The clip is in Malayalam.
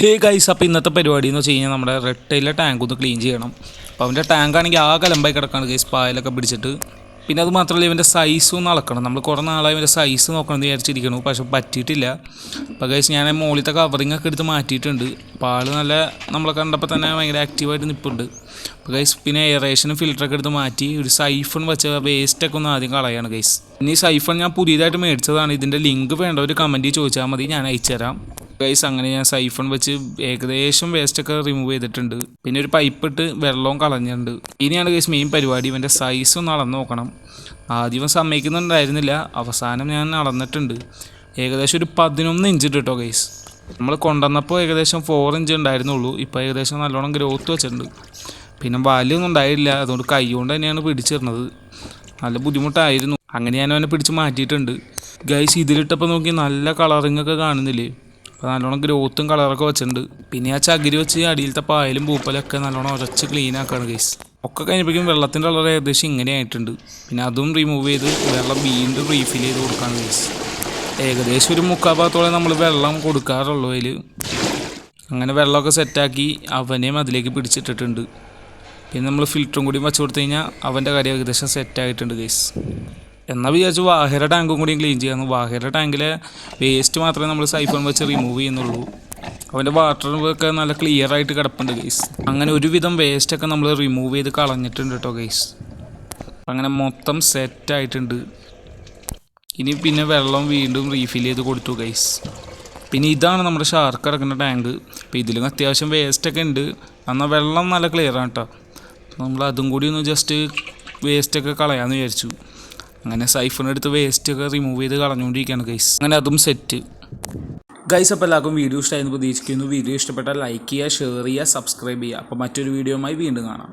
ഹേ ഗൈസ് അപ്പോൾ ഇന്നത്തെ പരിപാടി എന്ന് വെച്ച് കഴിഞ്ഞാൽ നമ്മുടെ റെട്ടയിലെ ടാങ്ക് ഒന്ന് ക്ലീൻ ചെയ്യണം. അപ്പോൾ അവന്റെ ടാങ്ക് ആണെങ്കിൽ ആ കലമ്പായി കിടക്കാണ് ഗൈസ് പായലൊക്കെ പിടിച്ചിട്ട്. പിന്നെ അത് മാത്രമല്ല ഇവന്റെ സൈസ് ഒന്ന് അളക്കണം. നമ്മൾ കുറേ നാളായി ഇവന്റെ സൈസ് നോക്കണം എന്ന് വിചാരിച്ചിരിക്കണു പക്ഷെ പറ്റിയിട്ടില്ല. അപ്പോൾ ഗൈസ് ഞാൻ മുകളിലത്തെ കവറിങ് ഒക്കെ എടുത്ത് മാറ്റിയിട്ടുണ്ട്. അപ്പോൾ ആൾ നല്ല നമ്മളെ കണ്ടപ്പോൾ തന്നെ ഭയങ്കര ആക്റ്റീവായിട്ട് നിൽപ്പുണ്ട് അപ്പോൾ ഗൈസ് പിന്നെ എയറേഷനും ഫിൽറ്ററൊക്കെ എടുത്ത് മാറ്റി ഒരു സൈഫൺ വെച്ച വേസ്റ്റൊക്കെ ഒന്ന് ആദ്യം കളയാണ് ഗൈസ് ഇനി സൈഫൺ ഞാൻ പുതിയതായിട്ട് മേടിച്ചതാണ്. ഇതിന്റെ ലിങ്ക് വേണ്ട ഒരു കമന്റ് ചോദിച്ചാൽ മതി ഞാൻ അയച്ചു തരാം ഗൈസ് അങ്ങനെ ഞാൻ സൈഫൺ വെച്ച് ഏകദേശം വേസ്റ്റ് ഒക്കെ റിമൂവ് ചെയ്തിട്ടുണ്ട്. പിന്നെ ഒരു പൈപ്പ് ഇട്ട് വെള്ളവും കളഞ്ഞിട്ടുണ്ട്. ഇനിയാണ് ഗൈസ് മെയിൻ പരിപാടി. ഇവന്റെ സൈസ് ഒന്ന് അളന്ന് നോക്കണം. ആദ്യം സമ്മതിക്കുന്നുണ്ടായിരുന്നില്ല. അവസാനം ഞാൻ അളന്നിട്ടുണ്ട്. ഏകദേശം ഒരു പതിനൊന്ന് ഇഞ്ച് കേട്ടോ ഗൈസ് നമ്മൾ കൊണ്ടുവന്നപ്പോൾ ഏകദേശം ഫോർ ഇഞ്ച് ഉണ്ടായിരുന്നുള്ളൂ. ഇപ്പോൾ ഏകദേശം നല്ലോണം ഗ്രോത്ത് വെച്ചിട്ടുണ്ട്. പിന്നെ വാല്യൊന്നും ഉണ്ടായില്ല അതുകൊണ്ട് കൈ കൊണ്ട് തന്നെയാണ് പിടിച്ചിരുന്നത്. നല്ല ബുദ്ധിമുട്ടായിരുന്നു. അങ്ങനെ ഞാൻ അവനെ പിടിച്ച് മാറ്റിയിട്ടുണ്ട്. ഗൈസ് ഇതിലിട്ടപ്പോൾ നോക്കി നല്ല കളറിങ് ഒക്കെ കാണുന്നില്ലേ? അപ്പോൾ നല്ലോണം ഗ്രോത്തും കളറൊക്കെ വെച്ചിട്ടുണ്ട്. പിന്നെ ആ ചകിരി വെച്ച് അടിയിലത്തെ പായലും പൂപ്പലൊക്കെ നല്ലോണം ഉരച്ച് ക്ലീൻ ആക്കുകയാണ് ഗൈസ് ഒക്കെ കഴിഞ്ഞപ്പോഴേക്കും വെള്ളത്തിന്റെ കളർ ഏകദേശം ഇങ്ങനെ ആയിട്ടുണ്ട്. പിന്നെ അതും റിമൂവ് ചെയ്ത് വെള്ളം വീണ്ടും റീഫിൽ ചെയ്ത് കൊടുക്കുകയാണ് ഗൈസ് ഏകദേശം ഒരു മുക്കാൽ ഭാഗത്തോളം നമ്മൾ വെള്ളം കൊടുക്കാറുള്ളൂ അതിൽ അങ്ങനെ വെള്ളമൊക്കെ സെറ്റാക്കി അവനെയും അതിലേക്ക് പിടിച്ചിട്ടിട്ടുണ്ട്. പിന്നെ നമ്മൾ ഫിൽറ്ററും കൂടി വെച്ച് കൊടുത്തു കഴിഞ്ഞാൽ അവന്റെ കാര്യം ഏകദേശം സെറ്റായിട്ടുണ്ട് ഗൈസ് എന്നാൽ വിചാരിച്ചു വാഹര ടാങ്കും കൂടി ക്ലീൻ ചെയ്യാന്ന്. വാഹര ടാങ്കിലെ വേസ്റ്റ് മാത്രമേ നമ്മൾ സൈഫൺ വെച്ച് റിമൂവ് ചെയ്യുന്നുള്ളൂ. അവന്റെ വാട്ടർ ഒക്കെ നല്ല ക്ലിയർ ആയിട്ട് കിടപ്പുണ്ട് ഗൈസ് അങ്ങനെ ഒരുവിധം വേസ്റ്റൊക്കെ നമ്മൾ റിമൂവ് ചെയ്ത് കളഞ്ഞിട്ടുണ്ട് കേട്ടോ ഗൈസ് അങ്ങനെ മൊത്തം സെറ്റ് ആയിട്ടുണ്ട്. ഇനി പിന്നെ വെള്ളം വീണ്ടും റീഫിൽ ചെയ്ത് കൊടുത്തു ഗൈസ് പിന്നെ ഇതാണ് നമ്മുടെ ഷാർക്ക് കിടക്കുന്ന ടാങ്ക് അപ്പോൾ ഇതിലും അത്യാവശ്യം വേസ്റ്റൊക്കെ ഉണ്ട്. എന്നാൽ വെള്ളം നല്ല ക്ലിയർ ആണ് കേട്ടോ നമ്മൾ അതും കൂടി ഒന്ന് ജസ്റ്റ് വേസ്റ്റൊക്കെ കളയാമെന്ന് വിചാരിച്ചു. അങ്ങനെ സൈഫോൺ എടുത്ത് വേസ്റ്റൊക്കെ റിമൂവ് ചെയ്ത് കളഞ്ഞുകൊണ്ടിരിക്കുകയാണ് ഗൈസ് അങ്ങനെ അതും സെറ്റ് ഗൈസ് അപ്പോൾ എല്ലാവർക്കും വീഡിയോ ഇഷ്ടമായിരുന്നു പ്രതീക്ഷിക്കുന്നു. വീഡിയോ ഇഷ്ടപ്പെട്ടാൽ ലൈക്ക് ചെയ്യുക ഷെയർ ചെയ്യുക സബ്സ്ക്രൈബ് ചെയ്യുക. അപ്പോൾ മറ്റൊരു വീഡിയോയുമായി വീണ്ടും കാണാം.